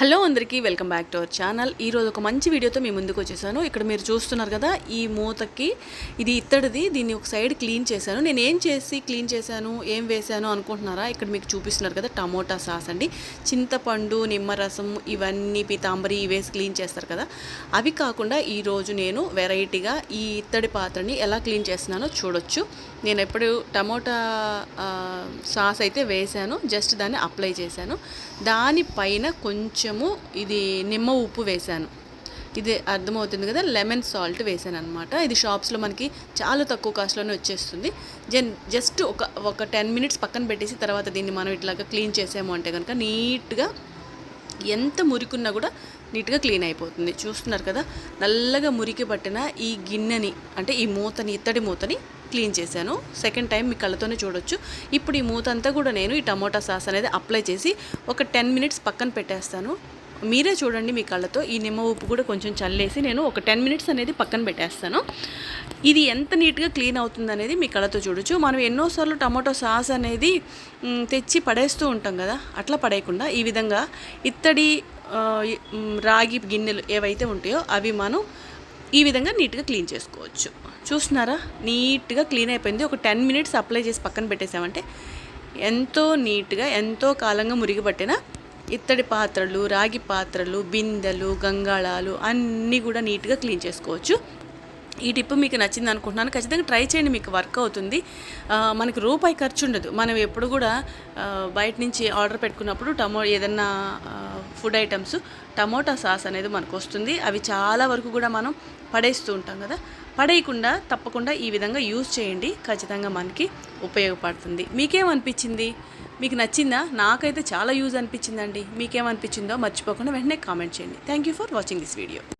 Hello అందరికీ welcome back to our channel. ఈరోజు ఒక మంచి వీడియోతో మీ ముందుకు వచ్చేసాను. ఇక్కడ మీరు చూస్తున్నారు కదా ఈ మూతకి ఇది ఇత్తడిది దీన్ని ఒక సైడ్ క్లీన్ చేశాను. నేను ఏం చేసి క్లీన్ చేశాను ఏం వేశాను అనుకుంటున్నారా? ఇక్కడ మీకు చూపిస్తున్నారు కదా టమోటా సాస్ అండి. చింతపండు నిమ్మరసం ఇవన్నీ పీతాంబరి ఇవేసి క్లీన్ చేస్తారు కదా. అవి కాకుండా ఈరోజు నేను వెరైటీగా ఈ ఇత్తడి పాత్రని ఎలా క్లీన్ చేస్తున్నానో చూడొచ్చు. నేను ఎప్పుడు టమోటా సాస్ అయితే వేశాను జస్ట్ దాన్ని అప్లై చేశాను. దానిపైన కొంచెం కొంచెము ఇది నిమ్మ ఉప్పు వేశాను. ఇది అర్థమవుతుంది కదా లెమన్ సాల్ట్ వేసాను అనమాట ఇది షాప్స్లో మనకి చాలా తక్కువ కాస్ట్లోనే వచ్చేస్తుంది. జన్ జస్ట్ ఒక ఒక టెన్ మినిట్స్ పక్కన పెట్టేసి తర్వాత దీన్ని మనం ఇట్లాగా క్లీన్ చేసాము అంటే కనుక నీట్గా ఎంత మురికున్నా కూడా నీట్గా క్లీన్ అయిపోతుంది. చూస్తున్నారు కదా? నల్లగా మురికి పట్టిన ఈ గిన్నెని అంటే ఈ మూతని ఇత్తడి మూతని క్లీన్ చేశాను. సెకండ్ టైం మీ కళ్ళతోనే చూడొచ్చు. ఇప్పుడు ఈ మూత అంతా కూడా నేను ఈ టమోటా సాస్ అనేది అప్లై చేసి ఒక టెన్ మినిట్స్ పక్కన పెట్టేస్తాను. మీరే చూడండి మీ కళ్ళతో. ఈ నిమ్మ ఉప్పు కూడా కొంచెం చల్లేసి నేను ఒక టెన్ మినిట్స్ అనేది పక్కన పెట్టేస్తాను. ఇది ఎంత నీట్గా క్లీన్ అవుతుంది అనేది మీ కళ్ళతో చూడొచ్చు. మనం ఎన్నోసార్లు టమాటో సాస్ అనేది తెచ్చి పడేస్తూ ఉంటాం కదా? అట్లా పడేయకుండా ఈ విధంగా ఇత్తడి రాగి గిన్నెలు ఏవైతే ఉంటాయో అవి మనం ఈ విధంగా నీట్గా క్లీన్ చేసుకోవచ్చు. చూస్తున్నారా? నీట్గా క్లీన్ అయిపోయింది. ఒక టెన్ మినిట్స్ అప్లై చేసి పక్కన పెట్టేసామంటే ఎంతో నీట్గా ఎంతో కాలంగా మురిగిపట్టిన ఇత్తడి పాత్రలు రాగి పాత్రలు బిందెలు గంగాళాలు అన్నీ కూడా నీట్గా క్లీన్ చేసుకోవచ్చు. ఈ టిప్ మీకు నచ్చింది అనుకుంటున్నాను. ఖచ్చితంగా ట్రై చేయండి. మీకు వర్క్ అవుతుంది. మనకి రూపాయి ఖర్చు ఉండదు. మనం ఎప్పుడు కూడా బయట నుంచి ఆర్డర్ పెట్టుకున్నప్పుడు టమో ఏదన్నా ఫుడ్ ఐటమ్స్ టమోటా సాస్ అనేది మనకు వస్తుంది. అవి చాలా వరకు కూడా మనం పడేస్తూ ఉంటాం కదా. పడేయకుండా తప్పకుండా ఈ విధంగా యూజ్ చేయండి. ఖచ్చితంగా మనకి ఉపయోగపడుతుంది. మీకేమనిపించింది? మీకు నచ్చిందా? నాకైతే చాలా యూజ్ అనిపించిందండి. మీకేమనిపించిందో మర్చిపోకుండా వెంటనే కామెంట్ చేయండి. Thank you for watching this video